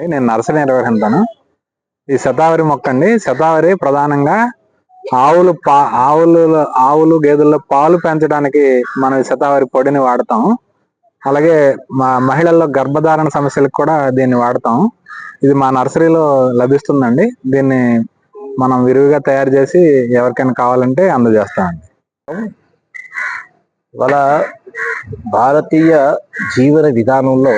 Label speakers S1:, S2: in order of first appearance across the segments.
S1: నేను నర్సరీ నిర్వహిస్తాను ఈ శతావరి మొక్క అండి శతావరి ప్రధానంగా ఆవులు పా ఆవులు ఆవులు గేదెల్లో పాలు పెంచడానికి మనం శతావరి పొడిని వాడతాం. అలాగే మా మహిళల్లో గర్భధారణ సమస్యలకు కూడా దీన్ని వాడతాం. ఇది మా నర్సరీలో లభిస్తుందండి. దీన్ని మనం విరివిగా తయారు చేసి ఎవరికైనా కావాలంటే అందజేస్తామండి.
S2: ఇవాళ భారతీయ జీవన విధానంలో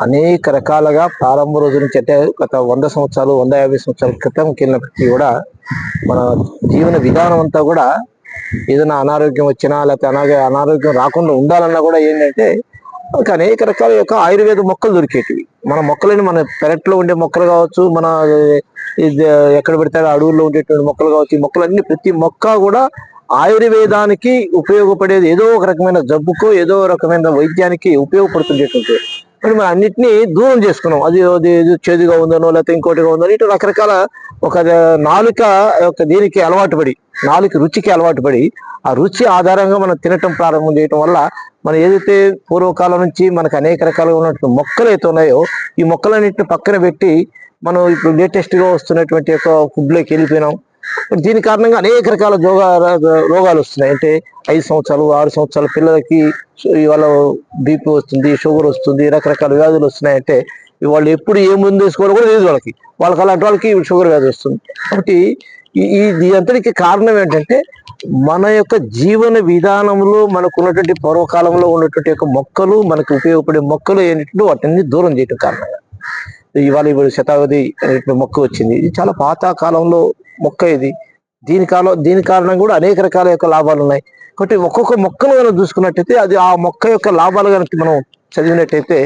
S2: అనేక రకాలుగా ప్రారంభ రోజు నుంచి అంటే గత వంద సంవత్సరాలు వంద యాభై సంవత్సరాల క్రితం వెళ్ళినప్పటికీ కూడా మన జీవన విధానం అంతా కూడా ఏదైనా అనారోగ్యం వచ్చినా లేకపోతే అనాగే అనారోగ్యం రాకుండా ఉండాలన్నా కూడా ఏంటంటే మనకు అనేక రకాల యొక్క ఆయుర్వేద మొక్కలు దొరికేటివి. మన మొక్కలని మన పెరట్లో ఉండే మొక్కలు కావచ్చు మన ఇది ఎక్కడ పెడితే అడవుల్లో ఉండేటువంటి మొక్కలు కావచ్చు ఈ మొక్కలన్నీ ప్రతి మొక్క కూడా ఆయుర్వేదానికి ఉపయోగపడేది ఏదో ఒక రకమైన జబ్బుకో ఏదో ఒక రకమైన వైద్యానికి ఉపయోగపడుతుండేటువంటి మరి మనం అన్నిటినీ దూరం చేసుకున్నాం. అది అది ఏదో చేదుగా ఉందనో లేకపోతే ఇంకోటిగా ఉందనో ఇటు రకరకాల ఒక నాలుక ఒక దీనికి అలవాటు పడి నాలుక రుచికి అలవాటు పడి ఆ రుచి ఆధారంగా మనం తినటం ప్రారంభం చేయటం వల్ల మనం ఏదైతే పూర్వకాలం నుంచి మనకు అనేక రకాలుగా ఉన్నటువంటి మొక్కలు అయితే ఉన్నాయో ఈ మొక్కలన్నింటిని పక్కన పెట్టి మనం ఇప్పుడు లేటెస్ట్గా వస్తున్నటువంటి యొక్క ఫుడ్లోకి వెళ్ళిపోయినాం. దీని కారణంగా అనేక రకాల రోగా రోగాలు వస్తున్నాయి. అంటే ఐదు సంవత్సరాలు ఆరు సంవత్సరాల పిల్లలకి ఇవాళ బీపీ వస్తుంది షుగర్ వస్తుంది రకరకాల వ్యాధులు వస్తున్నాయంటే వాళ్ళు ఎప్పుడు ఏ ముందు వేసుకోవాలో కూడా తెలియదు వాళ్ళకి. వాళ్ళకి అలాంటి వాళ్ళకి షుగర్ వ్యాధి వస్తుంది. కాబట్టి ఈ అంతటికి కారణం ఏంటంటే మన యొక్క జీవన విధానంలో మనకు ఉన్నటువంటి పూర్వకాలంలో ఉన్నటువంటి యొక్క మొక్కలు మనకు ఉపయోగపడే మొక్కలు ఏంటంటే వాటిని దూరం చేయటం కారణంగా. ఇవాళ ఇప్పుడు శతాబ్ది అనేటువంటి మొక్క వచ్చింది. ఇది చాలా పాత కాలంలో మొక్క ఇది. దీని కాలం దీని కారణంగా కూడా అనేక రకాల యొక్క లాభాలు ఉన్నాయి కాబట్టి ఒక్కొక్క మొక్కను మనం చూసుకున్నట్టయితే అది ఆ మొక్క యొక్క లాభాలు కనుక మనం చదివినట్టయితే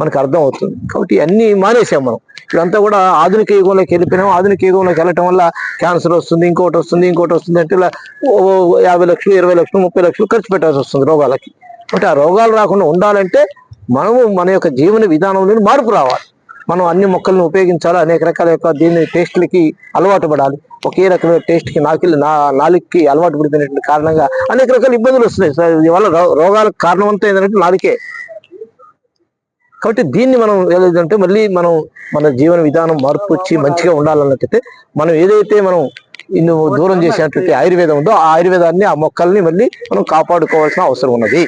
S2: మనకు అర్థం అవుతుంది కాబట్టి అన్ని మానేసాం మనం. ఇదంతా కూడా ఆధునిక యుగంలోకి వెళ్ళిపోయినాం. ఆధునిక యుగంలోకి వెళ్ళటం వల్ల క్యాన్సర్ వస్తుంది ఇంకోటి వస్తుంది ఇంకోటి వస్తుంది అంటే ఇలా ఓ యాభై లక్షలు ఇరవై లక్షలు ముప్పై లక్షలు ఖర్చు పెట్టాల్సి వస్తుంది రోగాలకి. కాబట్టి ఆ రోగాలు రాకుండా ఉండాలంటే మనము మన యొక్క జీవన విధానంలో మార్పు రావాలి. మనం అన్ని మొక్కలను ఉపయోగించాలి? అనేక రకాల యొక్క దీని టేస్ట్లకి అలవాటు పడాలి. ఒకే రకమైన టేస్ట్కి నా నాలుగుకి అలవాటు పడిపోయినటువంటి కారణంగా అనేక రకాల ఇబ్బందులు వస్తున్నాయి. సార్ దీనివల్ల రో- రోగాలకు కారణం ఏంటంటే నాలుకే. కాబట్టి దీన్ని మనం ఏదంటే మళ్ళీ మనం మన జీవన విధానం మార్పు వచ్చి మంచిగా ఉండాలన్నట్టయితే మనం ఏదైతే మనం ఇన్ను దూరం చేసినటువంటి ఆయుర్వేదం ఉందో ఆ ఆయుర్వేదాన్ని ఆ మొక్కల్ని మళ్ళీ మనం కాపాడుకోవాల్సిన అవసరం ఉన్నది.